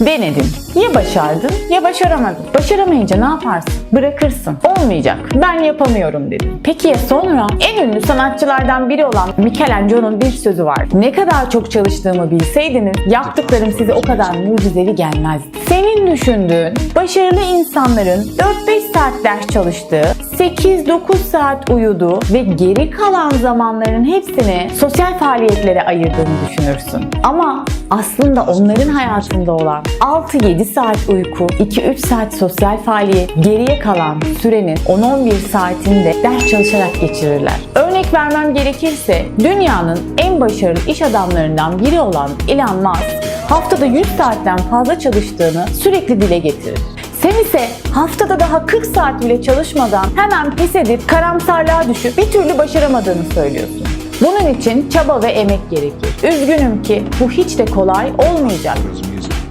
Denedin. Ya başardın ya başaramadın. Başaramayınca ne yaparsın? Bırakırsın. Olmayacak. Ben yapamıyorum dedin. Peki ya sonra? En ünlü sanatçılardan biri olan Michelangelo'nun bir sözü var. Ne kadar çok çalıştığımı bilseydiniz yaptıklarım size o kadar mucizevi gelmezdi. Senin düşündüğün başarılı insanların 4-5 saat ders çalıştığı, 8-9 saat uyuduğu ve geri kalan zamanların hepsini sosyal faaliyetlere ayırdığını düşünürsün. Ama aslında onların hayatında olan 6-7 saat uyku, 2-3 saat sosyal faaliyet, geriye kalan sürenin 10-11 saatini de ders çalışarak geçirirler. Örnek vermem gerekirse dünyanın en başarılı iş adamlarından biri olan Elon Musk haftada 100 saatten fazla çalıştığını sürekli dile getirir. Sen ise haftada daha 40 saat bile çalışmadan hemen pes edip karamsarlığa düşüp bir türlü başaramadığını söylüyorsun. Bunun için çaba ve emek gerekir. Üzgünüm ki bu hiç de kolay olmayacak.